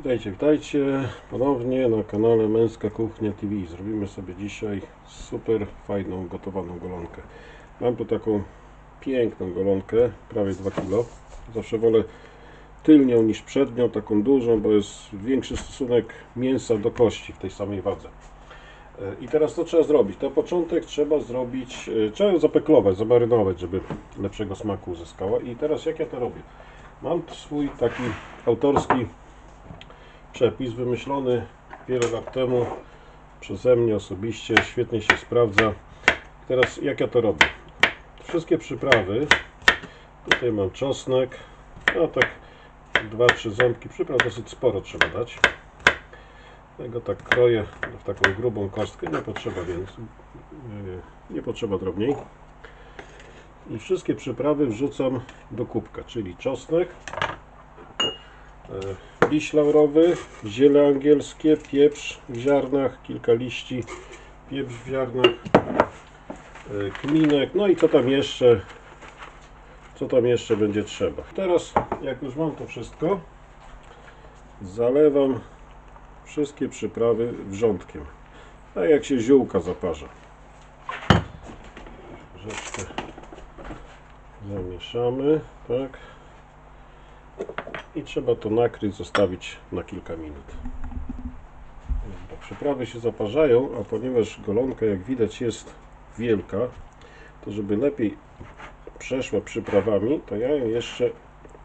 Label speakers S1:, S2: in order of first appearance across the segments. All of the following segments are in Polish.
S1: Witajcie, witajcie ponownie na kanale Męska Kuchnia TV. Zrobimy sobie dzisiaj super fajną gotowaną golonkę. Mam tu taką piękną golonkę, prawie 2 kg. Zawsze wolę tylnią niż przednią, taką dużą, bo jest większy stosunek mięsa do kości w tej samej wadze. E, I teraz co trzeba zrobić? Na początek trzeba zrobić, e, trzeba ją zapeklować, zamarynować, żeby lepszego smaku uzyskała. I teraz jak ja to robię? Mam swój taki autorski przepis wymyślony wiele lat temu przeze mnie osobiście, świetnie się sprawdza. Teraz jak ja to robię? Wszystkie przyprawy, tutaj mam czosnek, no tak 2-3 ząbki, przypraw dosyć sporo trzeba dać. Tego tak kroję w taką grubą kostkę, nie potrzeba więc nie potrzeba drobniej. I wszystkie przyprawy wrzucam do kubka, czyli czosnek, liść laurowy, ziele angielskie, pieprz w ziarnach, kilka liści, pieprz w ziarnach, e, kminek, no i co tam jeszcze, co tam jeszcze będzie trzeba. Teraz, jak już mam to wszystko, zalewam wszystkie przyprawy wrzątkiem, tak jak się ziółka zaparza. Troszeczkę zamieszamy, tak i trzeba to nakryć, zostawić na kilka minut. Bo przyprawy się zaparzają, a ponieważ golonka jak widać jest wielka, to żeby lepiej przeszła przyprawami, to ja ją jeszcze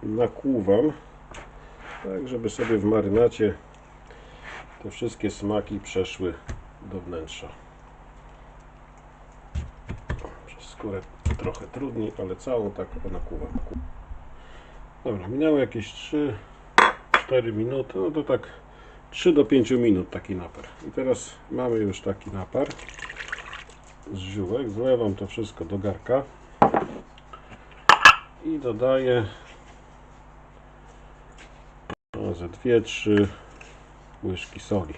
S1: nakłuwam, tak żeby sobie w marynacie te wszystkie smaki przeszły do wnętrza. Przez skórę trochę trudniej, ale całą tak nakłuwam. Dobra, minęło jakieś 3-4 minuty, no to tak 3 do 5 minut taki napar. I teraz mamy już taki napar z ziółek. Zlewam to wszystko do garka i dodaję no, ze 2-3 łyżki soli.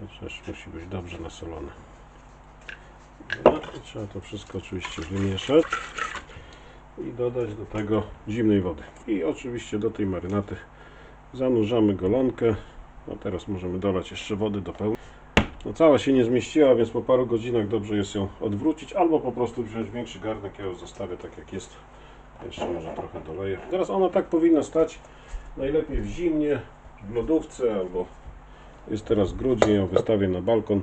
S1: Chociaż musi być dobrze nasolone. No, trzeba to wszystko oczywiście wymieszać i dodać do tego zimnej wody. I oczywiście do tej marynaty zanurzamy golonkę. No teraz możemy dolać jeszcze wody do pełni. No cała się nie zmieściła, więc po paru godzinach dobrze jest ją odwrócić, albo po prostu wziąć większy garnek, ja ją zostawię tak jak jest. Jeszcze może trochę doleję. Teraz ona tak powinna stać najlepiej w zimnie, w lodówce, albo jest teraz grudzień, ją wystawię na balkon.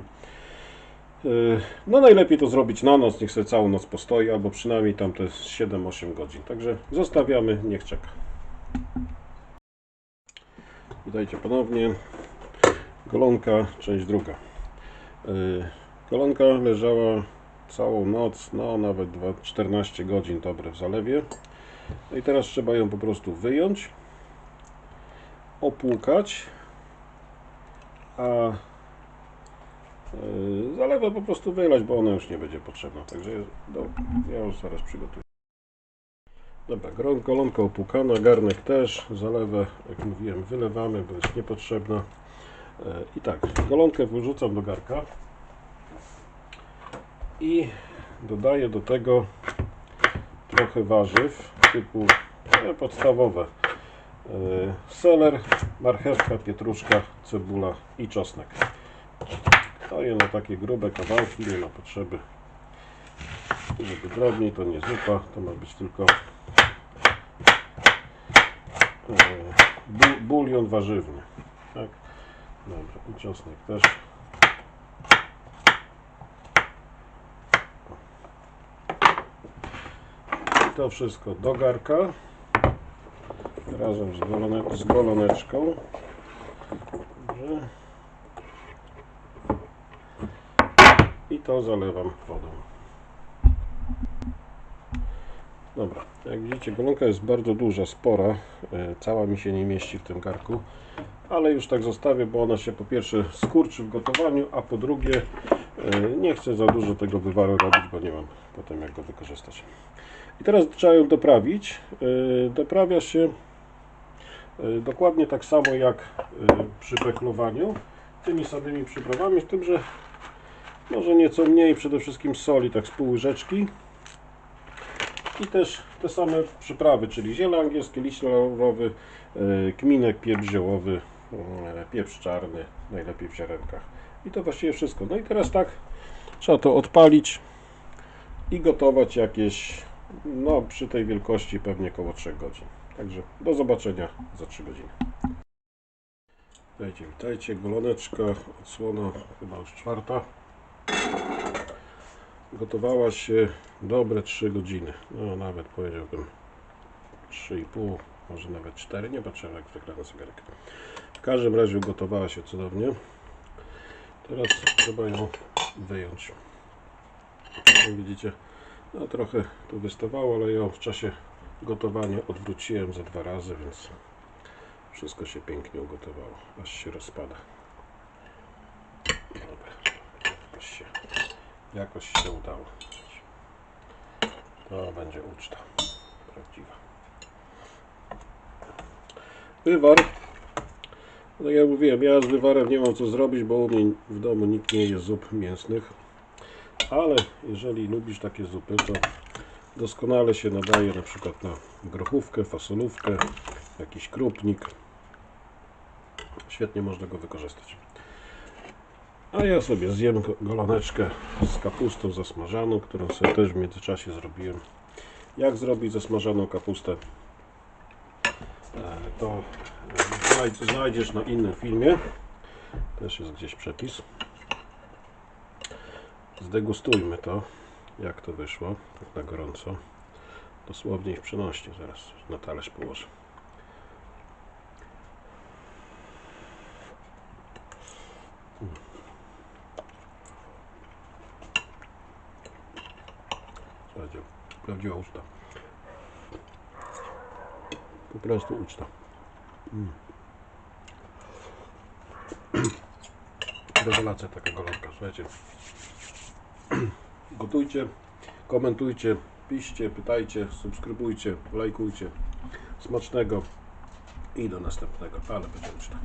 S1: Yy, No najlepiej to zrobić na noc, niech sobie całą noc postoi, albo przynajmniej tam to jest 7-8 godzin. Także zostawiamy, niech czeka. Witajcie ponownie. Golonka, część druga. Yy, Golonka leżała całą noc, no nawet dwa- 14 godzin dobre w zalewie. No i teraz trzeba ją po prostu wyjąć, opłukać, a Zalewę po prostu wylać, bo ona już nie będzie potrzebna. Także do, ja już zaraz przygotuję. Dobra, gro- golonka opłukana, garnek też. Zalewę, jak mówiłem, wylewamy, bo jest niepotrzebna. Yy, I tak, golonkę wyrzucam do garka i dodaję do tego trochę warzyw typu e, podstawowe. Yy, Seler, marchewka, pietruszka, cebula i czosnek. Daję na takie grube kawałki, nie ma potrzeby, żeby drobniej, to nie zupa, to ma być tylko e, bu, bulion warzywny. Tak? Dobra, i czosnek też. To wszystko do garka razem z, golone, z goloneczką. Dobrze. To zalewam wodą. Dobra, jak widzicie golonka jest bardzo duża, spora, e, cała mi się nie mieści w tym garku, ale już tak zostawię, bo ona się po pierwsze skurczy w gotowaniu, a po drugie e, nie chcę za dużo tego wywaru robić, bo nie mam potem jak go wykorzystać. I teraz trzeba ją doprawić. E, Doprawia się dokładnie tak samo jak przy peklowaniu, tymi samymi przyprawami, z tym, że może nieco mniej, przede wszystkim soli, tak z pół łyżeczki. I też te same przyprawy, czyli ziele angielskie, liść laurowy, e, kminek, pieprz ziołowy, e, pieprz czarny, najlepiej w ziarenkach. I to właściwie wszystko. No i teraz tak, trzeba to odpalić i gotować jakieś, no przy tej wielkości pewnie około 3 godzin. Także do zobaczenia za 3 godziny. Witajcie, witajcie, goloneczka, odsłona chyba już czwarta. Gotowała się dobre 3 godziny, no nawet powiedziałbym 3,5, może nawet 4, nie patrzyłem jak zwykle na zegarek. W każdym razie gotowała się cudownie. Teraz trzeba ją wyjąć. Jak widzicie, no trochę tu wystawało, ale ją w czasie gotowania odwróciłem ze dwa razy, więc wszystko się pięknie ugotowało, aż się rozpada. Dobra, się, jakoś się udało. To będzie uczta prawdziwa. Wywar. No jak mówiłem, ja z wywarem nie mam co zrobić, bo u mnie w domu nikt nie je zup mięsnych. Ale jeżeli lubisz takie zupy, to doskonale się nadaje na przykład na grochówkę, fasolówkę, jakiś krupnik. Świetnie można go wykorzystać. A ja sobie zjem go- goloneczkę z kapustą zasmażaną, którą sobie też w międzyczasie zrobiłem. Jak zrobić zasmażaną kapustę? E, To e, znajd- znajdziesz na innym filmie. Też jest gdzieś przepis. Zdegustujmy to, jak to wyszło, tak na gorąco. Dosłownie ich przenośnie, zaraz na talerz położę. Słuchajcie, prawdziwa uczta. Po prostu uczta. Mm. Rewelacja taka golonka, słuchajcie. Gotujcie, komentujcie, piszcie, pytajcie, subskrybujcie, lajkujcie. Smacznego i do następnego, ale będzie uczta.